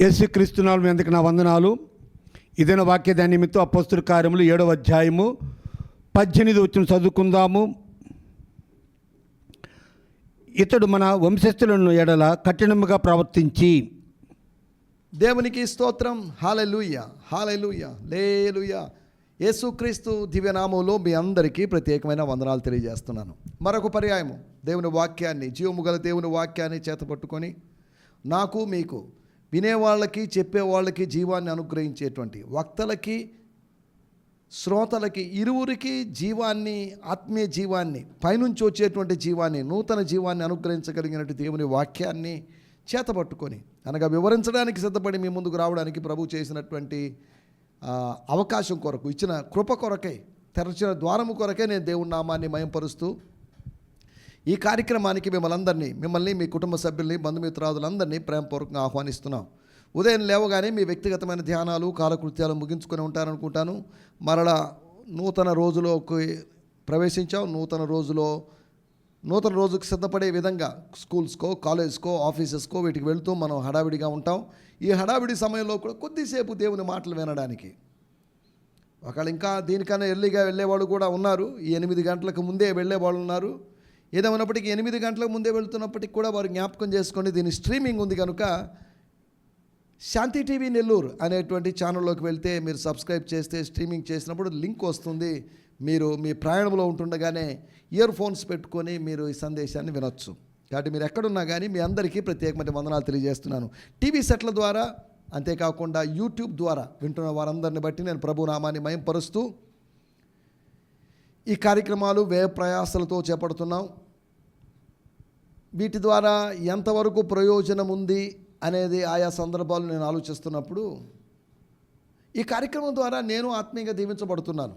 యేసు క్రీస్తునాలు ఎందుకు నా వందనాలు. ఇదైన వాక్య దాని నిమిత్తం అపస్తుల కార్యములు ఏడవ అధ్యాయము పద్దెనిమిది వచ్చిన చదువుకుందాము. ఇతడు మన వంశస్థులను ఎడల కఠినముగా ప్రవర్తించి దేవునికి స్తోత్రం. హాలెలూయ హాలెలూయ లేలుయ యేసుక్రీస్తు దివ్యనామంలో మీ అందరికీ ప్రత్యేకమైన వందనాలు తెలియజేస్తున్నాను. మరొక పర్యాయము దేవుని వాక్యాన్ని జీవముగల దేవుని వాక్యాన్ని చేతపట్టుకొని నాకు మీకు వినేవాళ్ళకి చెప్పేవాళ్ళకి జీవాన్ని అనుగ్రహించేటువంటి వక్తలకి శ్రోతలకి ఇరువురికి జీవాన్ని ఆత్మీయ జీవాన్ని పైనుంచి వచ్చేటువంటి జీవాన్ని నూతన జీవాన్ని అనుగ్రహించగలిగినట్టు దేవుని వాక్యాన్ని చేతపట్టుకొని అనగా వివరించడానికి సిద్ధపడి మీ ముందుకు రావడానికి ప్రభు చేసినటువంటి అవకాశం కొరకు ఇచ్చిన కృప కొరకై తెరచిన ద్వారము కొరకే నేను దేవుని నామాన్ని మయంపరుస్తూ ఈ కార్యక్రమానికి మిమ్మల్ని అందరినీ మిమ్మల్ని మీ కుటుంబ సభ్యుల్ని బంధుమిత్రాదులందరినీ ప్రేమపూర్వకంగా ఆహ్వానిస్తున్నాం. ఉదయం లేవగానే మీ వ్యక్తిగతమైన ధ్యానాలు కాలకృత్యాలు ముగించుకొని ఉంటారనుకుంటాను. మరలా నూతన రోజులోకి ప్రవేశించాం. నూతన రోజులో నూతన రోజుకు సిద్ధపడే విధంగా స్కూల్స్కో కాలేజ్కో ఆఫీసెస్కో వీటికి వెళ్తూ మనం హడావిడిగా ఉంటాం. ఈ హడావిడి సమయంలో కూడా కొద్దిసేపు దేవుని మాటలు వినడానికి. ఒకళ్ళు ఇంకా దీనికన్నా ఎర్లీగా వెళ్ళేవాళ్ళు కూడా ఉన్నారు. ఈ ఎనిమిది గంటలకు ముందే వెళ్ళేవాళ్ళు ఉన్నారు. ఏదేమైనప్పటికీ ఎనిమిది గంటల ముందే వెళ్తున్నప్పటికీ కూడా వారు జ్ఞాపకం చేసుకోండి దీని స్ట్రీమింగ్ ఉంది కనుక శాంతి టీవీ నెల్లూరు అనేటువంటి ఛానల్లోకి వెళ్తే మీరు సబ్స్క్రైబ్ చేస్తే స్ట్రీమింగ్ చేసినప్పుడు లింక్ వస్తుంది. మీరు మీ ప్రయాణంలో ఉంటుండగానే ఇయర్ ఫోన్స్ పెట్టుకొని మీరు ఈ సందేశాన్ని వినొచ్చు. కాబట్టి మీరు ఎక్కడున్నా కానీ మీ అందరికీ ప్రత్యేకమైన వందనాలు తెలియజేస్తున్నాను. టీవీ సెట్ల ద్వారా అంతేకాకుండా యూట్యూబ్ ద్వారా వింటున్న వారందరిని బట్టి నేను ప్రభునామాన్ని మయంపరుస్తూ ఈ కార్యక్రమాలు వ్యయ ప్రయాసలతో చేపడుతున్నాం. వీటి ద్వారా ఎంతవరకు ప్రయోజనం ఉంది అనేది ఆయా సందర్భాలు నేను ఆలోచిస్తున్నప్పుడు ఈ కార్యక్రమం ద్వారా నేను ఆత్మీయంగా దీవించబడుతున్నాను.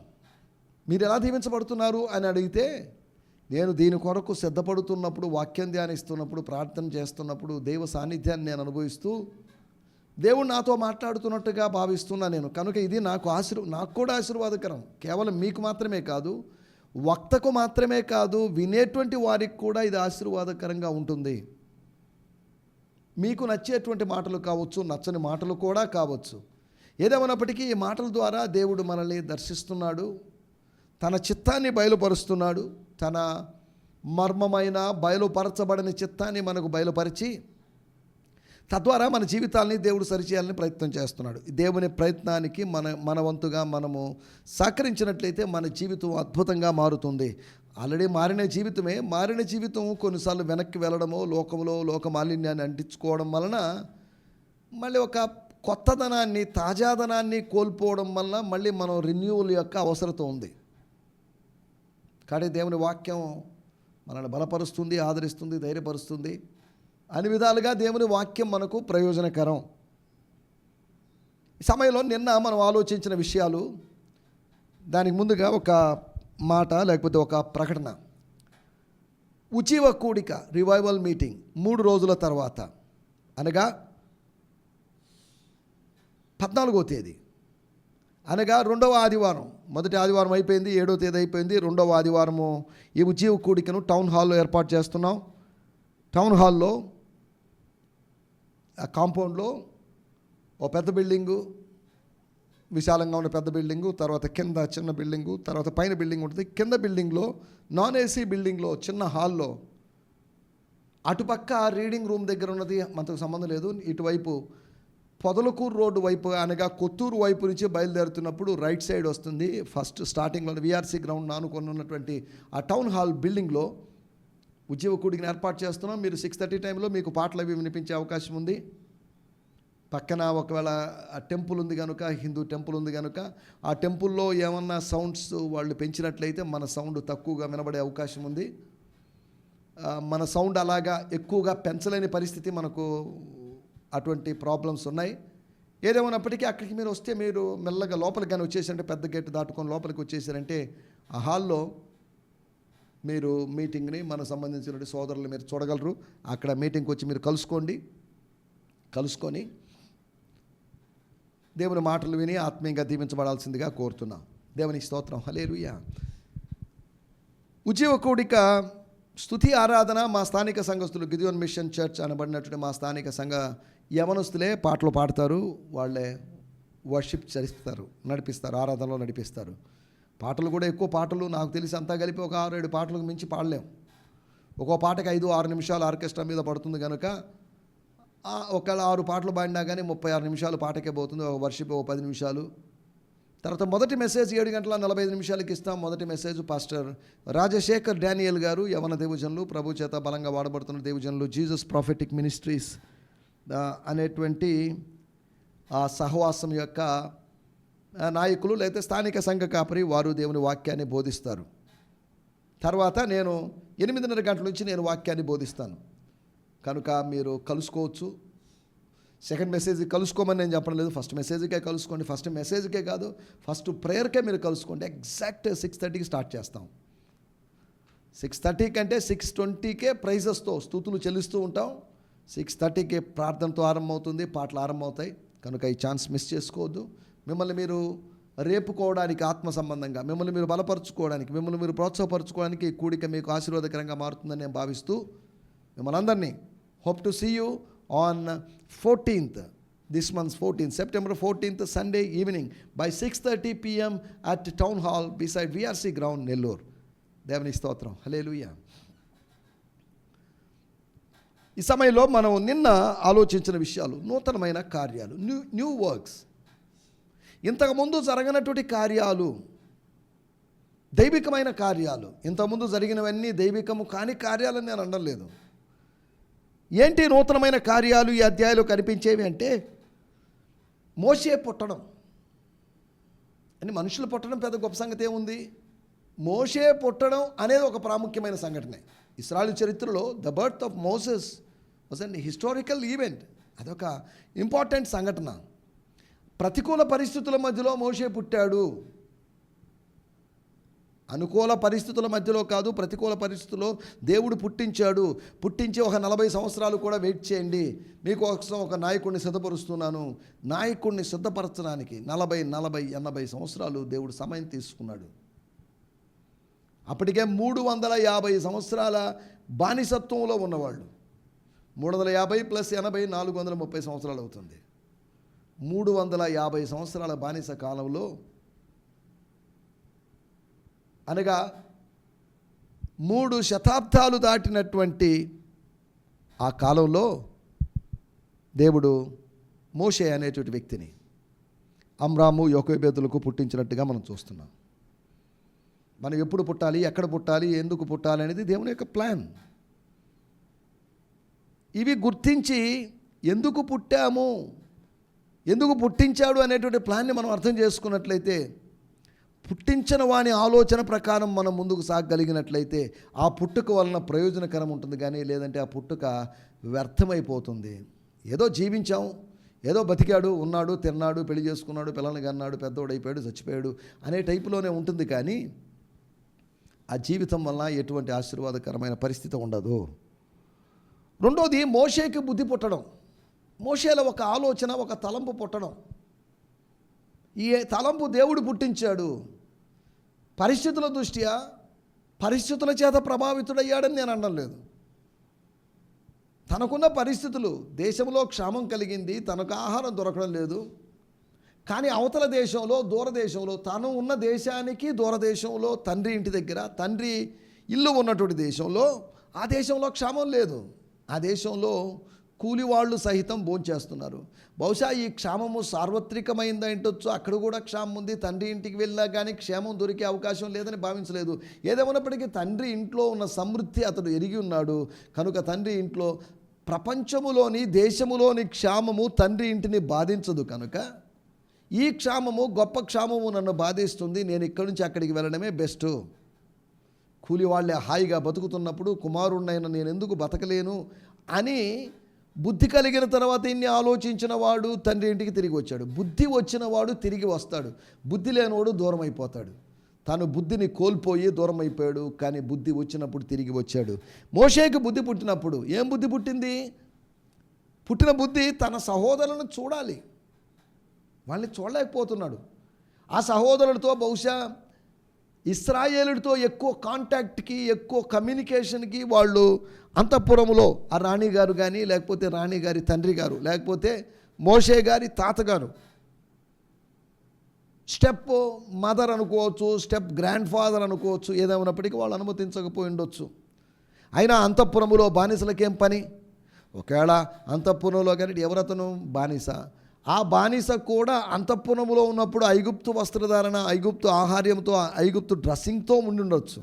మీరు ఎలా దీవించబడుతున్నారు అని అడిగితే నేను దీని కొరకు సిద్ధపడుతున్నప్పుడు వాక్యం ధ్యానిస్తున్నప్పుడు ప్రార్థన చేస్తున్నప్పుడు దేవ సాన్నిధ్యాన్ని నేను అనుభవిస్తూ దేవుడు నాతో మాట్లాడుతున్నట్టుగా భావిస్తున్నా నేను. కనుక ఇది నాకు ఆశీర్ నాకు కూడా ఆశీర్వాదకరం. కేవలం మీకు మాత్రమే కాదు వక్తకు మాత్రమే కాదు వినేటువంటి వారికి కూడా ఇది ఆశీర్వాదకరంగా ఉంటుంది. మీకు నచ్చేటువంటి మాటలు కావచ్చు నచ్చని మాటలు కూడా కావచ్చు. ఏదేమైనప్పటికీ ఈ మాటల ద్వారా దేవుడు మనల్ని దర్శిస్తున్నాడు తన చిత్తాన్ని బయలుపరుస్తున్నాడు తన మర్మమైన బయలుపరచబడని చిత్తాన్ని మనకు బయలుపరిచి తద్వారా మన జీవితాల్ని దేవుడు సరిచేయాలని ప్రయత్నం చేస్తున్నాడు. ఈ దేవుని ప్రయత్నానికి మన మన వంతుగా మనము సహకరించినట్లయితే మన జీవితం అద్భుతంగా మారుతుంది. ఆల్రెడీ మారిన జీవితమే మారిన జీవితం కొన్నిసార్లు వెనక్కి వెళ్ళడమో లోకంలో లోక మాలిన్యాన్ని అంటించుకోవడం వలన మళ్ళీ ఒక కొత్తదనాన్ని తాజాదనాన్ని కోల్పోవడం వలన మళ్ళీ మనం రెన్యూవల్ యొక్క అవసరత ఉంది. కానీ దేవుని వాక్యం మనల్ని బలపరుస్తుంది ఆదరిస్తుంది ధైర్యపరుస్తుంది. అన్ని విధాలుగా దేవుని వాక్యం మనకు ప్రయోజనకరం. సమయంలో నిన్న మనం ఆలోచించిన విషయాలు దానికి ముందుగా ఒక మాట లేకపోతే ఒక ప్రకటన. ఉచివ కూడిక రివైవల్ మీటింగ్ మూడు రోజుల తర్వాత. అనగా పద్నాలుగో తేదీ. అనగా రెండవ ఆదివారం. మొదటి ఆదివారం అయిపోయింది ఏడో తేదీ అయిపోయింది రెండవ ఆదివారము ఈ ఉజ్జీవ కూడికను టౌన్ హాల్లో ఏర్పాటు చేస్తున్నాం. టౌన్ హాల్లో ఆ కాంపౌండ్లో ఓ పెద్ద బిల్డింగు విశాలంగా ఉన్న పెద్ద బిల్డింగు తర్వాత కింద చిన్న బిల్డింగు తర్వాత పైన బిల్డింగ్ ఉంటుంది. కింద బిల్డింగ్లో నాన్ ఏసీ బిల్డింగ్లో చిన్న హాల్లో అటుపక్క రీడింగ్ రూమ్ దగ్గర ఉన్నది మనకు సంబంధం లేదు. ఇటువైపు పొదలకూరు రోడ్డు వైపు అనగా కొత్తూరు వైపు నుంచి బయలుదేరుతున్నప్పుడు రైట్ సైడ్ వస్తుంది. ఫస్ట్ స్టార్టింగ్లో విఆర్సీ గ్రౌండ్ నానుకొని ఉన్నటువంటి ఆ టౌన్ హాల్ బిల్డింగ్లో ఉద్యోగ కూడికని ఏర్పాటు చేస్తున్నాం. మీరు సిక్స్ థర్టీ టైంలో మీకు పాటలు అవి వినిపించే అవకాశం ఉంది. పక్కన ఒకవేళ టెంపుల్ ఉంది కనుక హిందూ టెంపుల్ ఉంది కనుక ఆ టెంపుల్లో ఏమన్నా సౌండ్స్ వాళ్ళు పెంచినట్లయితే మన సౌండ్ తక్కువగా వినబడే అవకాశం ఉంది. మన సౌండ్ అలాగా ఎక్కువగా పెంచలేని పరిస్థితి మనకు అటువంటి ప్రాబ్లమ్స్ ఉన్నాయి. ఏదేమైనప్పటికీ అక్కడికి మీరు వస్తే మీరు మెల్లగా లోపలికి కానీ వచ్చేసారంటే పెద్ద గేట్ దాటుకొని లోపలికి వచ్చేసారంటే ఆ హాల్లో మీరు మీటింగ్ని మనకు సంబంధించిన సోదరులు మీరు చూడగలరు. అక్కడ మీటింగ్కి వచ్చి మీరు కలుసుకోండి. కలుసుకొని దేవుని మాటలు విని ఆత్మీయంగా దీవించబడాల్సిందిగా కోరుతున్నాం. దేవునికి స్తోత్రం. హలేలుయ్య ఉద్యోగ కూడిక స్తుతి ఆరాధన మా స్థానిక సంఘస్థులు గిదియోన్ మిషన్ చర్చ్ అనబడినటువంటి మా స్థానిక సంఘ యవనస్తులే పాటలు పాడతారు. వాళ్ళే వర్షిప్ చరిస్తారు నడిపిస్తారు ఆరాధనలో నడిపిస్తారు. పాటలు కూడా ఎక్కువ పాటలు నాకు తెలిసి అంతా కలిపి ఒక ఆరు ఏడు పాటలకు మించి పాడలేము ఒక్కో పాటకి ఐదు ఆరు నిమిషాలు ఆర్కెస్ట్రా మీద పడుతుంది కనుక ఒకవేళ ఆరు పాటలు పాడినా కానీ ముప్పై ఆరు నిమిషాలు పాటకే పోతుంది ఒక వర్షిప్ ఒక పది నిమిషాలు. తర్వాత మొదటి మెసేజ్ ఏడు గంటల నలభై ఐదు నిమిషాలకి ఇస్తాం. మొదటి మెసేజ్ పాస్టర్ రాజశేఖర్ డానియల్ గారు యవన దేవజనులు ప్రభు చేత బలంగా వాడబడుతున్న దేవజనులు జీసస్ ప్రాఫిటిక్ మినిస్ట్రీస్ అనేటువంటి ఆ సహవాసం యొక్క నాయకులు లేదా స్థానిక సంఘ కాపరి వారు దేవుని వాక్యాన్ని బోధిస్తారు. తర్వాత నేను ఎనిమిదిన్నర గంటల నుంచి నేను వాక్యాన్ని బోధిస్తాను. కనుక మీరు కలుసుకోవచ్చు. సెకండ్ మెసేజ్ కలుసుకోమని నేను చెప్పడం లేదు. ఫస్ట్ మెసేజ్కే కలుసుకోండి. ఫస్ట్ మెసేజ్కే కాదు. ఫస్ట్ ప్రేయర్కే మీరు కలుసుకోండి. ఎగ్జాక్ట్ సిక్స్ థర్టీకి స్టార్ట్ చేస్తాం. సిక్స్ థర్టీ కంటే సిక్స్ ట్వంటీకే ప్రైజెస్తో స్థుతులు చెల్లిస్తూ ఉంటాం. సిక్స్ థర్టీకే ప్రార్థనతో ఆరంభమవుతుంది. పాటలు ఆరంభమవుతాయి. కనుక ఈ ఛాన్స్ మిస్ చేసుకోవద్దు. మిమ్మల్ని మీరు రేపుకోవడానికి ఆత్మ సంబంధంగా మిమ్మల్ని మీరు బలపరుచుకోవడానికి మిమ్మల్ని మీరు ప్రోత్సాహపరచుకోవడానికి కూడిక మీకు ఆశీర్వాదకరంగా మారుతుందని నేను భావిస్తూ మిమ్మల్ని అందరినీ hope to see you on fourteenth this month fourteenth September fourteenth Sunday evening by six thirty PM at town hall beside VRC ground Nellore దేవుని స్తోత్రం. లూయా ఈ సమయంలో మనం నిన్న ఆలోచించిన విషయాలు నూతనమైన కార్యాలు న్యూ న్యూ వర్క్స్ ఇంతకుముందు జరగనటువంటి కార్యాలు దైవికమైన కార్యాలు ఇంతకుముందు జరిగినవన్నీ దైవికము కాని కార్యాలని నేను అనలేదు ఏంటి నూతనమైన కార్యాలు ఈ అధ్యాయంలో కనిపించేవి అంటే మోసే పుట్టడం. అని మనుషులు పుట్టడం పెద్ద గొప్ప సంగతి ఏముంది? మోషే పుట్టడం అనేది ఒక ప్రాముఖ్యమైన సంఘటనే. ఇస్రాయల్ చరిత్రలో the birth of Moses was an historical event. అదొక ఇంపార్టెంట్ సంఘటన. ప్రతికూల పరిస్థితుల మధ్యలో మోషే పుట్టాడు. అనుకూల పరిస్థితుల మధ్యలో కాదు ప్రతికూల పరిస్థితుల్లో దేవుడు పుట్టించాడు. పుట్టించి ఒక నలభై సంవత్సరాలు కూడా వెయిట్ చేయండి. మీకోసం ఒక నాయకుడిని సిద్ధపరుస్తున్నాను. నాయకుడిని సిద్ధపరచడానికి నలభై నలభై ఎనభై సంవత్సరాలు దేవుడు సమయం తీసుకున్నాడు. అప్పటికే మూడు వందల యాభై సంవత్సరాల బానిసత్వంలో ఉన్నవాళ్ళు. మూడు వందల యాభై ప్లస్ ఎనభై నాలుగు వందల ముప్పై సంవత్సరాలు అవుతుంది. మూడు వందల యాభై సంవత్సరాల బానిస కాలంలో అనగా మూడు శతాబ్దాలు దాటినటువంటి ఆ కాలంలో దేవుడు మోషే అనేటువంటి వ్యక్తిని అమ్రాము యోకోబేతులకు పుట్టించినట్టుగా మనం చూస్తున్నాం. మనం ఎప్పుడు పుట్టాలి ఎక్కడ పుట్టాలి ఎందుకు పుట్టాలి అనేది దేవుని యొక్క ప్లాన్. ఇవి గుర్తించి ఎందుకు పుట్టాము? ఎందుకు పుట్టించాడు అనేటువంటి ప్లాన్ని మనం అర్థం చేసుకున్నట్లయితే పుట్టించిన వాని ఆలోచన ప్రకారం మనం ముందుకు సాగగలిగినట్లయితే ఆ పుట్టుక వలన ప్రయోజనకరం ఉంటుంది కానీ లేదంటే ఆ పుట్టుక వ్యర్థమైపోతుంది. ఏదో జీవించాం ఏదో బతికాడు ఉన్నాడు తిన్నాడు పెళ్ళి చేసుకున్నాడు పిల్లల్ని కన్నాడు పెద్దోడైపోయాడు చచ్చిపోయాడు అనే టైపులోనే ఉంటుంది కానీ ఆ జీవితం వలన ఎటువంటి ఆశీర్వాదకరమైన పరిస్థితి ఉండదు. రెండోది మోషేకి బుద్ధి పుట్టడం. మోషేల ఒక ఆలోచన ఒక తలంపు పుట్టడం. ఈ తలంపు దేవుడు పుట్టించాడు. పరిస్థితుల దృష్ట్యా పరిస్థితుల చేత ప్రభావితుడయ్యాడని నేను అనడం లేదు. తనకున్న పరిస్థితులు దేశంలో క్షామం కలిగింది తనకు ఆహారం దొరకడం లేదు. కానీ అవతల దేశంలో దూరదేశంలో తను ఉన్న దేశానికి దూరదేశంలో తండ్రి ఇంటి దగ్గర తండ్రి ఇల్లు ఉన్నటువంటి దేశంలో ఆ దేశంలో క్షామం లేదు. ఆ దేశంలో కూలివాళ్ళు సహితం భోంచేస్తున్నారు. బహుశా ఈ క్షామము సార్వత్రికమైందంటొచ్చు అక్కడ కూడా క్షామం ఉంది తండ్రి ఇంటికి వెళ్ళినా కానీ క్షేమం దొరికే అవకాశం లేదని భావించలేదు. ఏదేమైనప్పటికీ తండ్రి ఇంట్లో ఉన్న సమృద్ధి అతడు ఎరిగి ఉన్నాడు. కనుక తండ్రి ఇంట్లో ప్రపంచములోని దేశములోని క్షామము తండ్రి ఇంటిని బాధించదు కనుక. ఈ క్షామము గొప్ప క్షామము నన్ను బాధిస్తుంది. నేను ఇక్కడి నుంచి అక్కడికి వెళ్ళడమే బెస్ట్. కూలి వాళ్ళే హాయిగా బతుకుతున్నప్పుడు కుమారుణ్ణైనా నేను ఎందుకు బతకలేను? అని బుద్ధి కలిగిన తర్వాత ఇన్ని ఆలోచించిన వాడు తండ్రి ఇంటికి తిరిగి వచ్చాడు. బుద్ధి వచ్చిన వాడు తిరిగి వస్తాడు. బుద్ధి లేనివాడు దూరం అయిపోతాడు తాను బుద్ధిని కోల్పోయి దూరం అయిపోయాడు కానీ బుద్ధి వచ్చినప్పుడు తిరిగి వచ్చాడు. మోషేకి బుద్ధి పుట్టినప్పుడు ఏం బుద్ధి పుట్టింది? పుట్టిన బుద్ధి తన సహోదరులను చూడాలి. వాళ్ళని చూడలేకపోతున్నాడు. ఆ సహోదరులతో బహుశా ఇస్రాయేలుడితో ఎక్కువ కాంటాక్ట్కి ఎక్కువ కమ్యూనికేషన్కి వాళ్ళు అంతఃపురంలో ఆ రాణి గారు కానీ లేకపోతే రాణి గారి తండ్రి గారు లేకపోతే మోషే గారి తాతగారు స్టెప్ మదర్ అనుకోవచ్చు స్టెప్ గ్రాండ్ ఫాదర్ అనుకోవచ్చు ఏదేమైనప్పటికీ వాళ్ళు అనుమతించకపోయి ఉండొచ్చు. అయినా అంతఃపురములో బానిసలకేం పని? ఒకవేళ అంతఃపురంలో కానీ ఎవరతను? బానిస. ఆ బానిస కూడా అంతఃపురములో ఉన్నప్పుడు ఐగుప్తు వస్త్రధారణ ఐగుప్తు ఆహార్యంతో ఐగుప్తు డ్రెస్సింగ్తో ఉండి ఉండొచ్చు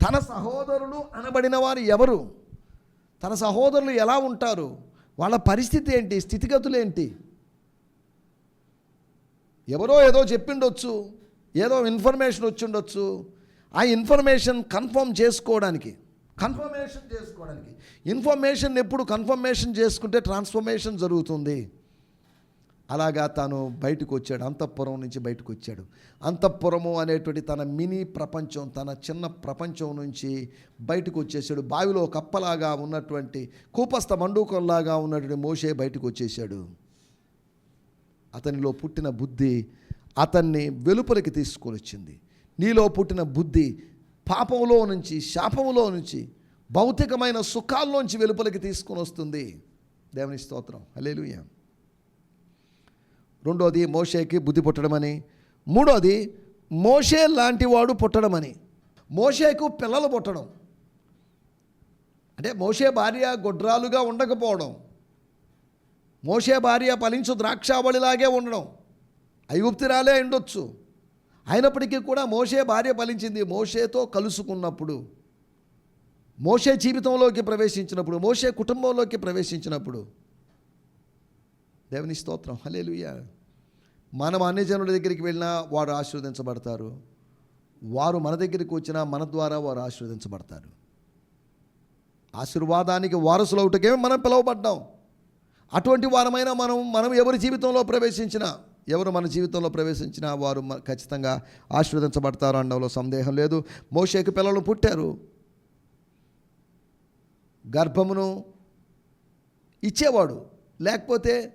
తన సహోదరులు అనబడిన వారు ఎవరు? తన సహోదరులు ఎలా ఉంటారు? వాళ్ళ పరిస్థితి ఏంటి? స్థితిగతులు ఏంటి? ఎవరో ఏదో చెప్పిండొచ్చు ఏదో ఇన్ఫర్మేషన్ వచ్చిండొచ్చు. ఆ ఇన్ఫర్మేషన్ కన్ఫర్మ్ చేసుకోవడానికి కన్ఫర్మేషన్ చేసుకోవడానికి. ఇన్ఫర్మేషన్ ఎప్పుడు కన్ఫర్మేషన్ చేసుకుంటే ట్రాన్స్ఫర్మేషన్ జరుగుతుంది. అలాగా తాను బయటకు వచ్చాడు అంతఃపురం నుంచి బయటకు వచ్చాడు అంతఃపురము అనేటువంటి తన మినీ ప్రపంచం తన చిన్న ప్రపంచం నుంచి బయటకు వచ్చేసాడు బావిలో కప్పలాగా ఉన్నటువంటి కూపస్థ మండూకంలాగా ఉన్నటువంటి మోషే బయటకు వచ్చేసాడు అతనిలో పుట్టిన బుద్ధి అతన్ని వెలుపలికి తీసుకొని వచ్చింది నీలో పుట్టిన బుద్ధి పాపంలో నుంచి శాపములో నుంచి భౌతికమైన సుఖాల్లోంచి వెలుపలికి తీసుకొని వస్తుంది. దేవుని స్తోత్రం. హల్లెలూయా. రెండోది మోషేకి బుద్ధి పుట్టడమని. మూడోది మోషే లాంటి వాడు పుట్టడమని. మోషేకు పిల్లలు పుట్టడం. అంటే మోషే భార్య గొడ్రాలుగా ఉండకపోవడం. మోషే భార్య ఫలించు ద్రాక్షావళిలాగే ఉండడం. ఐగుప్తిరాలే ఉండొచ్చు అయినప్పటికీ కూడా మోషే భార్య ఫలించింది. మోషేతో కలుసుకున్నప్పుడు మోషే జీవితంలోకి ప్రవేశించినప్పుడు మోషే కుటుంబంలోకి ప్రవేశించినప్పుడు దేవుని స్తోత్రం. హలేలుయ్య మనం అన్ని జనుల దగ్గరికి వెళ్ళినా వారు ఆశీర్వదించబడతారు. వారు మన దగ్గరికి వచ్చినా మన ద్వారా వారు ఆశీర్వదించబడతారు. ఆశీర్వాదానికి వారసులు వారసులవుటకే మనం పిలువబడ్డాం. అటువంటి వారమైన మనం మనం ఎవరి జీవితంలో ప్రవేశించినా ఎవరు మన జీవితంలో ప్రవేశించినా వారు ఖచ్చితంగా ఆశీర్వదించబడతారు అనడంలో సందేహం లేదు. మోషేకి పిల్లలు పుట్టారు. గర్భమును ఇచ్చేవాడు లేకపోతే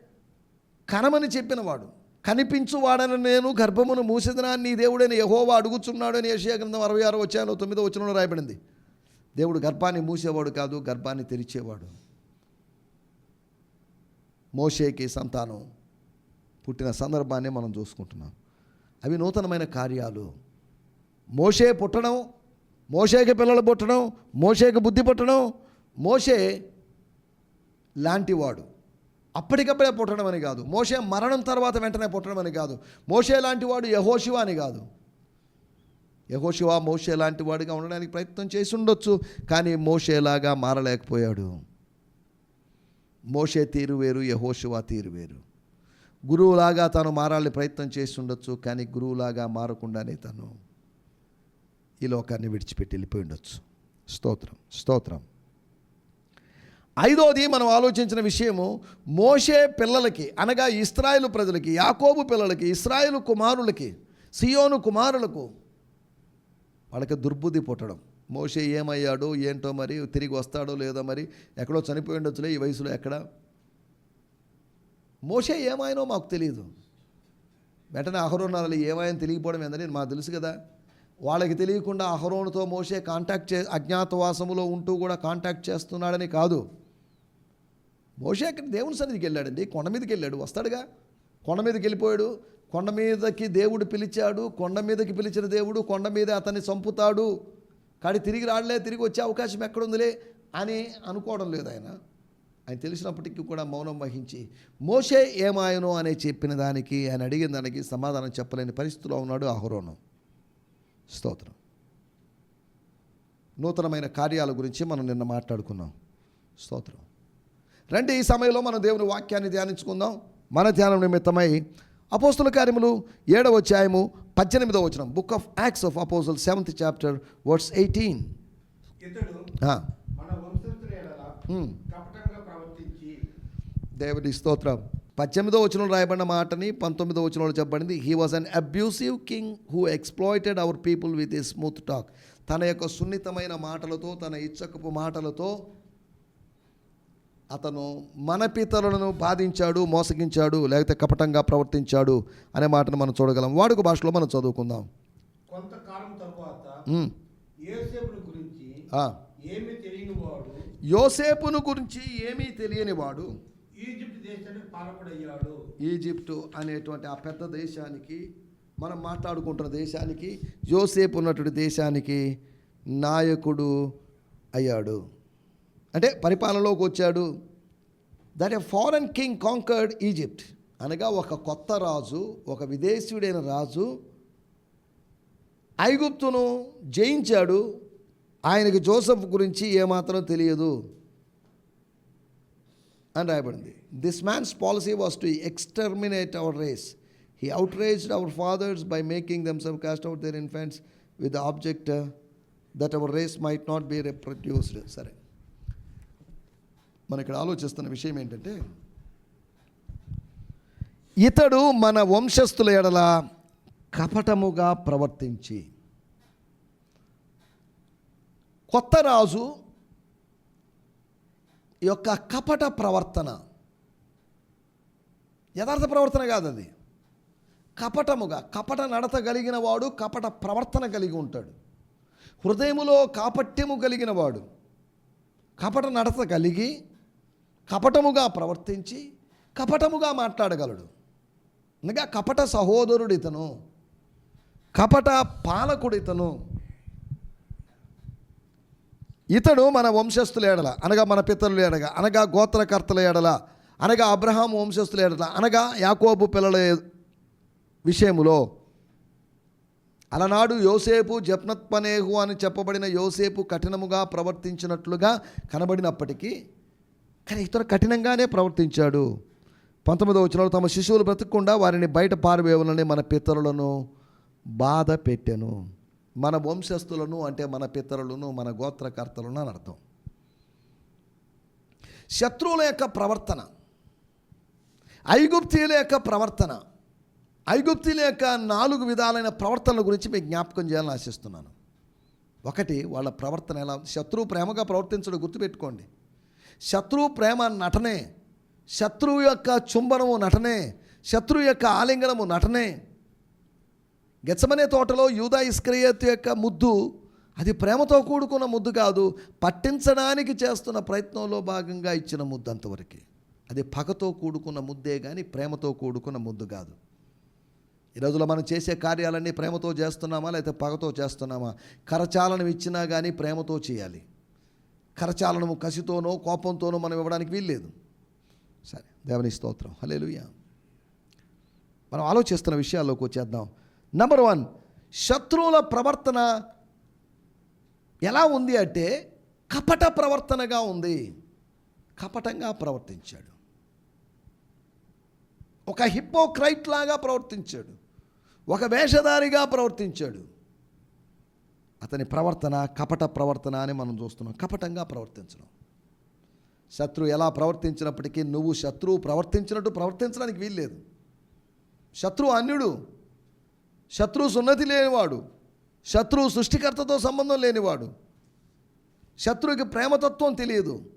కనమని చెప్పినవాడు. కనిపించువాడని నేను గర్భమును మూసిదనా? నీ దేవుడని యహోవా అడుగుచున్నాడు అని ఏషియా గ్రంథం అరవై ఆరు వచ్చాను తొమ్మిదో వచ్చిన రాయబడింది. దేవుడు గర్భాన్ని మూసేవాడు కాదు గర్భాన్ని తెరిచేవాడు. మోషేకి సంతానం పుట్టిన సందర్భాన్ని మనం చూసుకుంటున్నాం. అవి నూతనమైన కార్యాలు. మోషే పుట్టడం మోషేకి పిల్లలు పుట్టడం మోషేకి బుద్ధి పుట్టడం మోషే లాంటివాడు. అప్పటికప్పుడే పుట్టడం అని కాదు. మోషే మరణం తర్వాత వెంటనే పుట్టడం అని కాదు. మోషే లాంటివాడు యహోశివ అని కాదు. యహోశివ మోషే లాంటి వాడిగా ఉండడానికి ప్రయత్నం చేసి ఉండొచ్చు కానీ మోషేలాగా మారలేకపోయాడు. మోషే తీరు వేరు యహోశివ తీరు వేరు. గురువులాగా తాను మారాలని ప్రయత్నం చేసి ఉండొచ్చు కానీ గురువులాగా మారకుండానే తను ఈ లోకాన్ని విడిచిపెట్టి వెళ్ళిపోయి ఉండొచ్చు. స్తోత్రం స్తోత్రం. ఐదోది మనం ఆలోచించిన విషయము మోషే పిల్లలకి అనగా ఇస్రాయేలు ప్రజలకి యాకోబు పిల్లలకి ఇస్రాయేలు కుమారులకి సియోను కుమారులకు వాళ్ళకి దుర్బుద్ధి పుట్టడం. మోషే ఏమయ్యాడో ఏంటో మరి తిరిగి వస్తాడో లేదో మరి ఎక్కడో చనిపోయి ఉండొచ్చులే ఈ వయసులో ఎక్కడ? మోషే ఏమాయనో మాకు తెలియదు వెంటనే అహరోనాలు ఏమాయని తెలియకపోవడం ఏందని మాకు తెలుసు కదా. వాళ్ళకి తెలియకుండా అహరోనుతో మోషే కాంటాక్ట్ చే అజ్ఞాతవాసములో ఉంటూ కూడా కాంటాక్ట్ చేస్తున్నాడని కాదు. మోషే అక్కడ దేవుని సన్నిధికి వెళ్ళాడండి. కొండ మీదకి వెళ్ళాడు. వస్తాడుగా. కొండ మీదకి వెళ్ళిపోయాడు. కొండ మీదకి దేవుడు పిలిచాడు. కొండ మీదకి పిలిచిన దేవుడు కొండ మీద అతన్ని చంపుతాడు. కానీ తిరిగి రాడలే తిరిగి వచ్చే అవకాశం ఎక్కడుందిలే అని అనుకోవడం లేదు ఆయన. ఆయన తెలిసినప్పటికీ కూడా మౌనం వహించి మోషే ఏమాయనో? అనే చెప్పిన దానికి ఆయన అడిగిన దానికి సమాధానం చెప్పలేని పరిస్థితిలో ఉన్నాడు అహరోను. స్తోత్రం. నూతనమైన కార్యాల గురించి మనం నిన్న మాట్లాడుకున్నాం. స్తోత్రం. రండి ఈ సమయంలో మనం దేవుని వాక్యాన్ని ధ్యానించుకుందాం. మన ధ్యానం నిమిత్తమై అపోస్తుల కార్యములు ఏడవ అధ్యాయము పద్దెనిమిదవ వచనం book of acts of apostle seventh chapter words eighteen ఇతడు మన వంశస్థుల ఎడల కపటంగా ప్రవర్తించి దేవుడి స్తోత్రం. పద్దెనిమిదో వచనంలో రాయబడిన మాటని పంతొమ్మిదో వచనంలో చెప్పబడింది. He was an abusive king who exploited our people with a smooth talk తన యొక్క సున్నితమైన మాటలతో తన ఇచ్చకపు మాటలతో అతను మన పితరులను బాధించాడు మోసగించాడు లేకపోతే కపటంగా ప్రవర్తించాడు అనే మాటను మనం చూడగలం. వాడుక భాషలో మనం చదువుకుందాం. కొంతకాలం తర్వాత గురించి. ఏమీ యోసేపును గురించి ఏమీ తెలియని వాడు ఈజిప్ట్ దేశానికి పాలకుడయ్యాడు ఈజిప్టు అనేటువంటి ఆ పెద్ద దేశానికి మనం మాట్లాడుకుంటున్న దేశానికి యోసేపు ఉన్నటువంటి దేశానికి నాయకుడు అయ్యాడు. అంటే పరిపాలనలోకి వచ్చాడు. That a foreign king conquered Egypt అనగా ఒక కొత్త రాజు ఒక విదేశీయుడైన రాజు ఐగుప్తును జయించాడు. ఆయనకి జోసఫ్ గురించి ఏమాత్రం తెలియదు. అని రాయబడింది. This man's policy was to exterminate our race he outraged our fathers by making them some cast out their infants with object that our race might not be reproduced సరే. మన ఇక్కడ ఆలోచిస్తున్న విషయం ఏంటంటే ఇతడు మన వంశస్థుల ఎడల కపటముగా ప్రవర్తించి కొత్త రాజు యొక్క కపట ప్రవర్తన. యథార్థ ప్రవర్తన కాదు అది కపటముగా కపట నడత కలిగిన వాడు కపట ప్రవర్తన కలిగి ఉంటాడు. హృదయములో కాపట్యము కలిగిన వాడు కపట నడత కలిగి కపటముగా ప్రవర్తించి కపటముగా మాట్లాడగలడు. ఇంకా కపట సహోదరుడితను కపట పాలకుడు ఇతను ఇతడు మన వంశస్థుల ఎడల అనగా మన పితరుల ఎడల అనగా గోత్రకర్తల ఎడల అనగా అబ్రహాం వంశస్థుల ఎడల అనగా యాకోబు పిల్లల విషయములో అలనాడు యోసేపు జప్నత్పనేహు అని చెప్పబడిన యోసేపు కఠినముగా ప్రవర్తించినట్లుగా కనబడినప్పటికీ కానీ ఇతను కఠినంగానే ప్రవర్తించాడు. పంతొమ్మిదవ వచ్చిన తమ శిశువులు బ్రతకకుండా వారిని బయట పారవేయాలని మన పితరులను బాధ పెట్టాను మన వంశస్థులను అంటే మన పితరులను మన గోత్రకర్తలను అని అర్థం. శత్రువుల యొక్క ప్రవర్తన ఐగుప్తీయుల యొక్క ప్రవర్తన ఐగుప్తీయుల యొక్క నాలుగు విధాలైన ప్రవర్తనల గురించి మీకు జ్ఞాపకం చేయాలని ఆశిస్తున్నాను. ఒకటి వాళ్ళ ప్రవర్తన ఎలా? శత్రువు ప్రేమగా ప్రవర్తించడం గుర్తుపెట్టుకోండి. శత్రువు ప్రేమ నటనే శత్రువు యొక్క చుంబనము నటనే శత్రువు యొక్క ఆలింగనము నటనే గెచ్చమనే తోటలో యూదా ఇస్క్రియత్ యొక్క ముద్దు అది ప్రేమతో కూడుకున్న ముద్దు కాదు పట్టించడానికి చేస్తున్న ప్రయత్నంలో భాగంగా ఇచ్చిన ముద్దు అంతవరకు. అది పగతో కూడుకున్న ముద్దే కానీ ప్రేమతో కూడుకున్న ముద్దు కాదు. ఈ రోజులో మనం చేసే కార్యాలన్నీ ప్రేమతో చేస్తున్నామా లేకపోతే పగతో చేస్తున్నామా? కరచాలనం ఇచ్చినా కానీ ప్రేమతో చేయాలి. కరచాలనము కసితోనో కోపంతోనో మనం ఇవ్వడానికి వీల్లేదు. సరే దేవుని స్తోత్రం. హల్లెలూయా. మనం ఆలోచిస్తున్న విషయాల్లోకి వచ్చేద్దాం. నెంబర్ వన్ శత్రువుల ప్రవర్తన ఎలా ఉంది అంటే కపట ప్రవర్తనగా ఉంది. కపటంగా ప్రవర్తించాడు. ఒక హిప్పోక్రైట్ లాగా ప్రవర్తించాడు. ఒక వేషధారిగా ప్రవర్తించాడు. అతని ప్రవర్తన కపట ప్రవర్తన అని మనం చూస్తున్నాం. కపటంగా ప్రవర్తించడం. శత్రువు ఎలా ప్రవర్తించినప్పటికీ నువ్వు శత్రువు ప్రవర్తించినట్టు ప్రవర్తించడానికి వీల్లేదు. శత్రువు అన్యుడు. శత్రువు సున్నతి లేనివాడు శత్రువు సృష్టికర్తతో సంబంధం లేనివాడు శత్రువుకి ప్రేమతత్వం తెలియదు.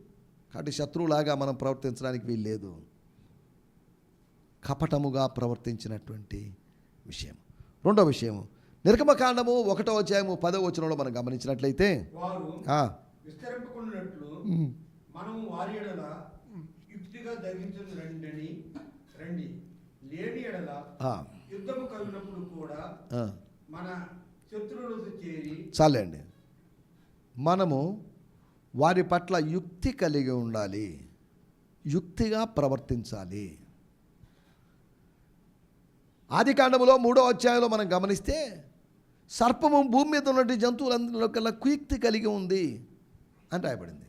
కాబట్టి శత్రువులాగా మనం ప్రవర్తించడానికి వీల్లేదు. కపటముగా ప్రవర్తించినటువంటి విషయం. రెండో విషయం నిర్గమకాండము ఒకటో అధ్యాయము పదో వచనంలో మనం గమనించినట్లయితే మనం వారి రండి. లేని యుద్ధము కలిగినప్పుడు కూడా మన శత్రువులతో చేరి చాలండి. మనము వారి పట్ల యుక్తి కలిగి ఉండాలి. యుక్తిగా ప్రవర్తించాలి. ఆది కాండములో మూడో అధ్యాయంలో మనం గమనిస్తే సర్పము భూమి మీద ఉన్నటువంటి జంతువులందరిలో కల్లా కుయుక్తి కలిగి ఉంది అని రాయబడింది.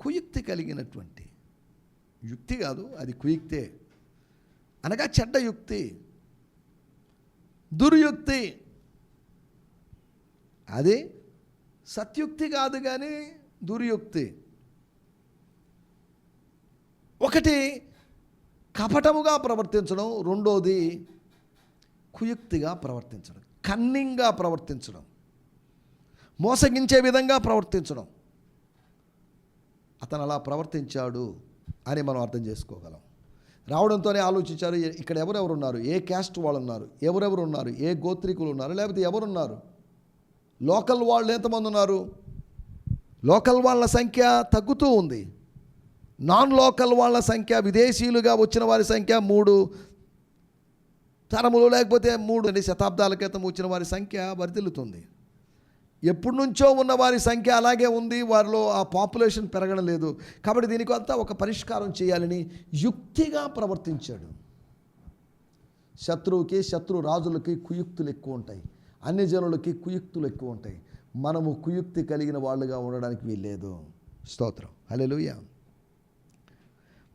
కుయుక్తి కలిగినటువంటి యుక్తి కాదు అది కుయుక్తే. అనగా చెడ్డ యుక్తి దుర్యుక్తి. అది సత్యుక్తి కాదు కానీ దుర్యుక్తి. ఒకటి కపటముగా ప్రవర్తించడం రెండోది కుయుక్తిగా ప్రవర్తించడం కన్నింగ్గా ప్రవర్తించడం మోసగించే విధంగా ప్రవర్తించడం. అతను అలా ప్రవర్తించాడు అని మనం అర్థం చేసుకోగలం. రావడంతోనే ఆలోచించారు ఇక్కడ ఎవరెవరు ఉన్నారు ఏ క్యాస్ట్ వాళ్ళు ఉన్నారు ఎవరెవరు ఉన్నారు ఏ గోత్రికులు ఉన్నారు లేకపోతే ఎవరున్నారు? లోకల్ వాళ్ళు ఎంతమంది ఉన్నారు? లోకల్ వాళ్ళ సంఖ్య తగ్గుతూ ఉంది. నాన్ లోకల్ వాళ్ళ సంఖ్య విదేశీయులుగా వచ్చిన వారి సంఖ్య మూడు. తరములు లేకపోతే మూడు శతాబ్దాల క్రితం వచ్చిన వారి సంఖ్య వరిదిల్లుతుంది. ఎప్పటి నుంచో ఉన్న వారి సంఖ్య అలాగే ఉంది. వారిలో ఆ పాపులేషన్ పెరగడం లేదు. కాబట్టి దీనికి అంతా ఒక పరిష్కారం చేయాలని యుక్తిగా ప్రవర్తించాడు. శత్రువుకి శత్రు రాజులకి కుయుక్తులు ఎక్కువ ఉంటాయి. అన్ని జనులకి కుయుక్తులు ఎక్కువ ఉంటాయి. మనము కుయుక్తి కలిగిన వాళ్ళుగా ఉండడానికి వీల్లేదు. స్తోత్రం. హల్లెలూయా.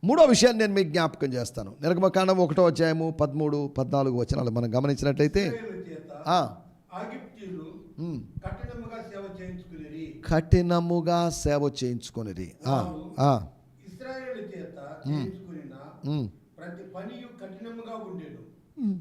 మూడో విషయాన్ని నేను మీకు జ్ఞాపకం చేస్తాను. నిర్గమకాండం ఒకటో అధ్యాయము పదమూడు పద్నాలుగు వచనాలు మనం గమనించినట్లయితే కఠినముగా సేవ చేయించుకునేది. కఠినముగా సేవ చేయించుకొనిది. ఇస్రాయేల్ చేత చేయించుకున్న ఉమ్. ప్రతి పనియు కఠినముగా ఉండేను.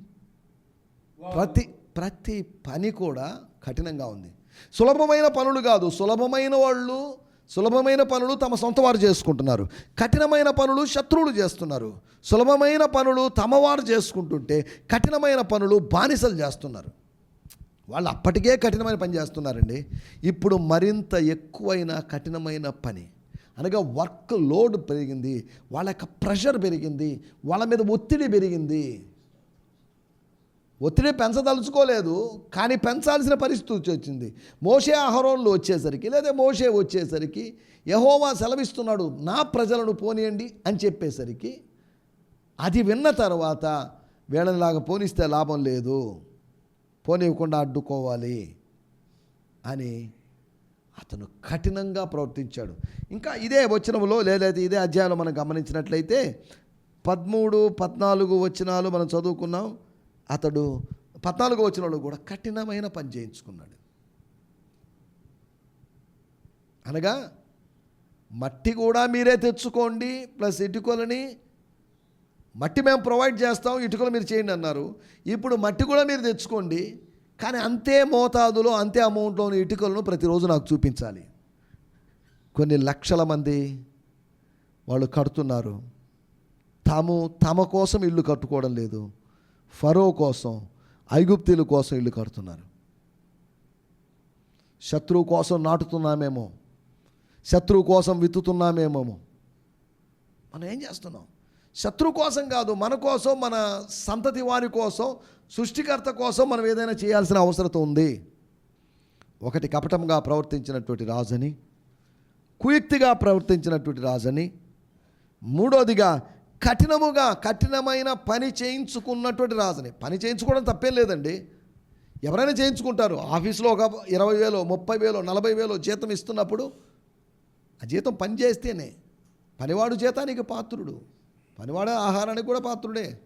ప్రతి ప్రతి పని కూడా కఠినంగా ఉంది. సులభమైన పనులు కాదు. సులభమైన వాళ్ళు సులభమైన పనులు తమ సొంత వారు చేసుకుంటున్నారు. కఠినమైన పనులు శత్రువులు చేస్తున్నారు. సులభమైన పనులు తమవారు చేసుకుంటుంటే కఠినమైన పనులు బానిసలు చేస్తున్నారు. వాళ్ళు అప్పటికే కఠినమైన పని చేస్తున్నారండి. ఇప్పుడు మరింత ఎక్కువైన కఠినమైన పని. అనగా వర్క్ లోడ్ పెరిగింది వాళ్ళ యొక్క ప్రెషర్ పెరిగింది వాళ్ళ మీద ఒత్తిడి పెరిగింది. ఒత్తిడి పెంచదలుచుకోలేదు కానీ పెంచాల్సిన పరిస్థితి వచ్చింది. మోషే ఆహారంలో వచ్చేసరికి లేదా మోషే వచ్చేసరికి యహోవా సెలవిస్తున్నాడు నా ప్రజలను పోనీయండి అని చెప్పేసరికి అది విన్న తర్వాత వీళ్ళనిలాగా పోనిస్తే లాభం లేదు. పోనివ్వకుండా అడ్డుకోవాలి అని అతను కఠినంగా ప్రవర్తించాడు. ఇంకా ఇదే వచనంలో లేదా ఇదే అధ్యాయంలో మనం గమనించినట్లయితే పదమూడు పద్నాలుగు వచనాలు మనం చదువుకున్నాం. అతడు పద్నాలుగు వచనంలో కూడా కఠినమైన పని చేయించుకున్నాడు. అనగా మట్టి కూడా మీరే తెచ్చుకోండి ప్లస్ ఇటుకలని మట్టి మేము ప్రొవైడ్ చేస్తాం ఇటుకలు మీరు చేయండి అన్నారు. ఇప్పుడు మట్టి కూడా మీరు తెచ్చుకోండి కానీ అంతే మోతాదులో అంతే అమౌంట్లోని ఇటుకలను ప్రతిరోజు నాకు చూపించాలి. కొన్ని లక్షల మంది వాళ్ళు కడుతున్నారు. తాము తమ కోసం ఇల్లు కట్టుకోవడం లేదు. ఫరో కోసం ఐగుప్తీల కోసం ఇల్లు కడుతున్నారు. శత్రువు కోసం నాటుతున్నామేమో. శత్రువు కోసం విత్తుతున్నామేమో. మనం ఏం చేస్తున్నాం? శత్రు కోసం కాదు మన కోసం మన సంతతి వారి కోసం సృష్టికర్త కోసం మనం ఏదైనా చేయాల్సిన అవసరం ఉంది. ఒకటి కపటంగా ప్రవర్తించినటువంటి రాజని కుయుక్తిగా ప్రవర్తించినటువంటి రాజని మూడోదిగా కఠినముగా కఠినమైన పని చేయించుకున్నటువంటి రాజని. పని చేయించుకోవడం తప్పేం లేదండి. ఎవరైనా చేయించుకుంటారు. ఆఫీస్లో ఒక ఇరవై వేలు ముప్పై వేలు నలభై వేలు జీతం ఇస్తున్నప్పుడు ఆ జీతం పని చేస్తేనే. పనివాడు జీతానికి పాత్రుడు. పనివాడు ఆహారానికి కూడా పాత్రుడే.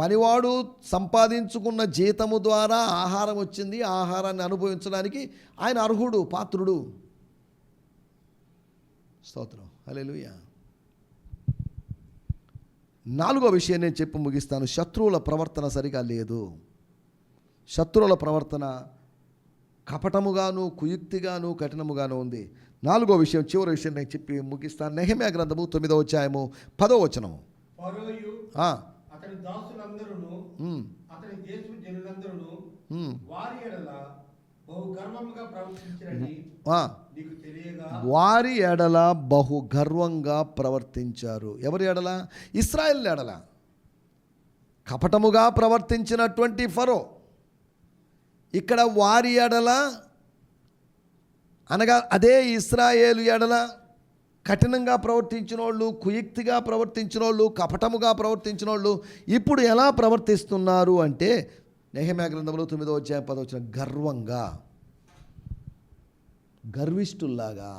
పనివాడు సంపాదించుకున్న జీతము ద్వారా ఆహారం వచ్చింది ఆహారాన్ని అనుభవించడానికి ఆయన అర్హుడు పాత్రుడు. స్తోత్రం. హల్లెలూయా. నాలుగో విషయం నేను చెప్పి ముగిస్తాను. శత్రువుల ప్రవర్తన సరిగా లేదు. శత్రువుల ప్రవర్తన కపటముగాను కుయుక్తిగాను కఠినముగాను ఉంది. నాలుగో విషయం చివరి విషయం నేను చెప్పి ముగిస్తాను. నెహమ్యా గ్రంథము తొమ్మిదో అధ్యాయము పదో తెలియగా వారి ఎడల బహు గర్వంగా ప్రవర్తించారు. ఎవరి ఎడల? ఇస్రాయల్ ఎడల. కపటముగా ప్రవర్తించినటువంటి ఫరో. ఇక్కడ వారి ఎడల అనగా అదే ఇస్రాయేలు ఎడల కఠినంగా ప్రవర్తించిన వాళ్ళు కుయుక్తిగా ప్రవర్తించిన వాళ్ళు కపటముగా ప్రవర్తించిన వాళ్ళు ఇప్పుడు ఎలా ప్రవర్తిస్తున్నారు అంటే నెహమ్యా గ్రంథంలో తొమ్మిదో అధ్యాయం పదవచ్చిన గర్వంగా గర్విష్ఠుల్లాగా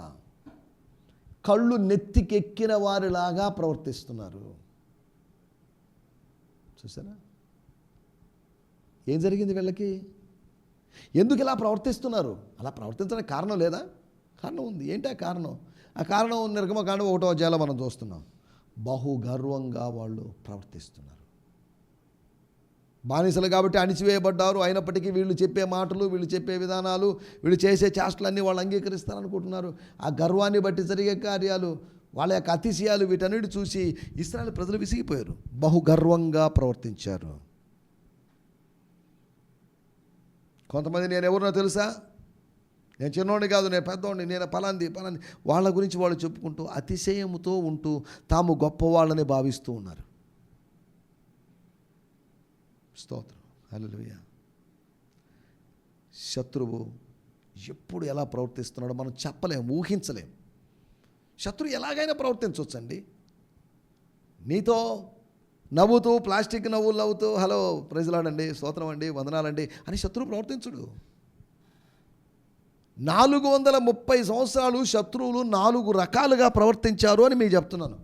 కళ్ళు నెత్తికెక్కిన వారిలాగా ప్రవర్తిస్తున్నారు. చూసారా ఏం జరిగింది వీళ్ళకి? ఎందుకు ఇలా ప్రవర్తిస్తున్నారు? అలా ప్రవర్తించడానికి కారణం లేదా? కారణం ఉంది. ఏంటి ఆ కారణం? ఆ కారణం నిర్గమకాండం ఒకటో అధ్యాయంలో మనం చూస్తున్నాం. బహు గర్వంగా వాళ్ళు ప్రవర్తిస్తున్నారు. బానిసలు కాబట్టి అణిచివేయబడ్డారు. అయినప్పటికీ వీళ్ళు చెప్పే మాటలు వీళ్ళు చెప్పే విధానాలు వీళ్ళు చేసే చేష్టలన్నీ వాళ్ళు అంగీకరిస్తారనుకుంటున్నారు. ఆ గర్వాన్ని బట్టి జరిగే కార్యాలు వాళ్ళ యొక్క అతిశయాలు వీటన్నిటి చూసి ఇస్రాయల్ ప్రజలు విసిగిపోయారు. బహు గర్వంగా ప్రవర్తించారు. కొంతమంది నేను ఎవరినో తెలుసా? నేను చిన్నోడిని కాదు నేను పెద్దోడిని నేను పలాంది పలాంది. వాళ్ళ గురించి వాళ్ళు చెప్పుకుంటూ అతిశయముతో ఉంటూ తాము గొప్పవాళ్ళని భావిస్తూ ఉన్నారు. స్తోత్రం. హల్లెలూయా. శత్రువు ఎప్పుడు ఎలా ప్రవర్తిస్తున్నాడో మనం చెప్పలేము ఊహించలేం. శత్రువు ఎలాగైనా ప్రవర్తించవచ్చండి. నీతో నవ్వుతూ ప్లాస్టిక్ నవ్వులు నవ్వుతూ హలో ప్రజలాడండి స్తోత్రం అండి వందనాలండి అని శత్రువు ప్రవర్తించుడు. నాలుగు వందల ముప్పై సంవత్సరాలు శత్రువులు నాలుగు రకాలుగా ప్రవర్తించారు అని మీకు చెప్తున్నాను.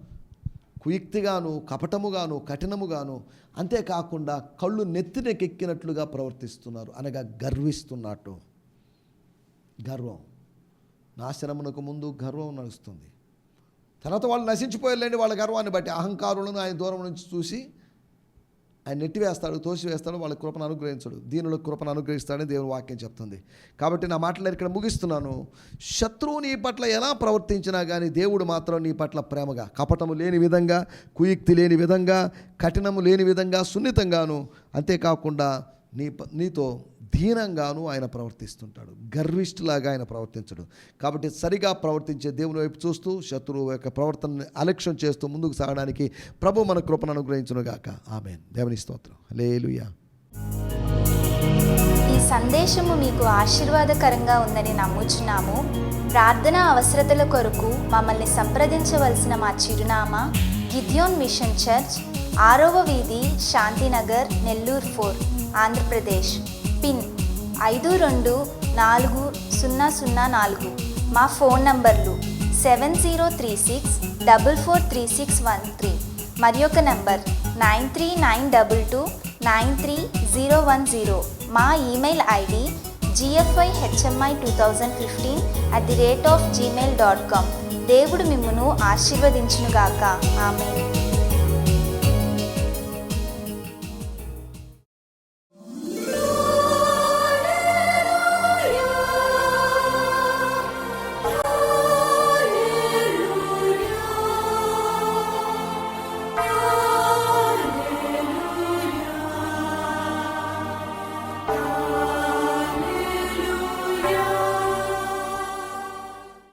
కుయుక్తిగాను కపటముగాను కఠినముగాను అంతేకాకుండా కళ్ళు నెత్తినకెక్కినట్లుగా ప్రవర్తిస్తున్నారు. అనగా గర్విస్తున్నట్టు. గర్వం. నాశనమునకు ముందు గర్వం నడుస్తుంది. తర్వాత వాళ్ళు నశించిపోయారులేండి వాళ్ళ గర్వాన్ని బట్టి. అహంకారులను ఆయన దూరం నుంచి చూసి ఆయన నెట్టివేస్తాడు తోసివేస్తాడు వాళ్ళ కృపను అనుగ్రహించడు. దీనిలో కృపను అనుగ్రహిస్తాడని దేవుని వాక్యం చెప్తుంది. కాబట్టి నా మాటలు ఇక్కడ ముగిస్తున్నాను. శత్రువు నీ పట్ల ఎలా ప్రవర్తించినా కానీ దేవుడు మాత్రం నీ పట్ల ప్రేమగా కపటము లేని విధంగా కుయుక్తి లేని విధంగా కఠినము లేని విధంగా సున్నితంగాను అంతేకాకుండా నీ ప- నీతో దీనంగాను ఆయన ప్రవర్తిస్తుంటాడు. గర్విష్ఠులాగా ఆయన ప్రవర్తించడు. కాబట్టి సరిగా ప్రవర్తించే దేవుని వైపు చూస్తూ శత్రువు యొక్క ప్రవర్తనని అలక్ష్యం చేస్తూ ముందుకు సాగడానికి ప్రభు మన కృపను అనుగ్రహించునుగాక ఆమె దేవుని స్తోత్రం. లేలుయా ఈ సందేశము మీకు ఆశీర్వాదకరంగా ఉందని నమ్ముచున్నాము. ప్రార్థన అవసరతల కొరకు మమ్మల్ని సంప్రదించవలసిన మా చిరునామా గిద్యోన్ మిషన్ చర్చ్ ఆరవ వీధి శాంతినగర్ నెల్లూరు ఫోర్ ఆంధ్రప్రదేశ్. పిన్ ఐదు రెండు నాలుగు సున్నా సున్నా నాలుగు. మా ఫోన్ నంబర్లు seven zero three six double four three six one three. మరి ఒక number nine three nine double two nine three zero one zero. మా email ID GFI HMI two thousand fifteen at the rate of Gmail dot com. దేవుడు మిమ్మను ఆశీర్వదించునుగాక. ఆమె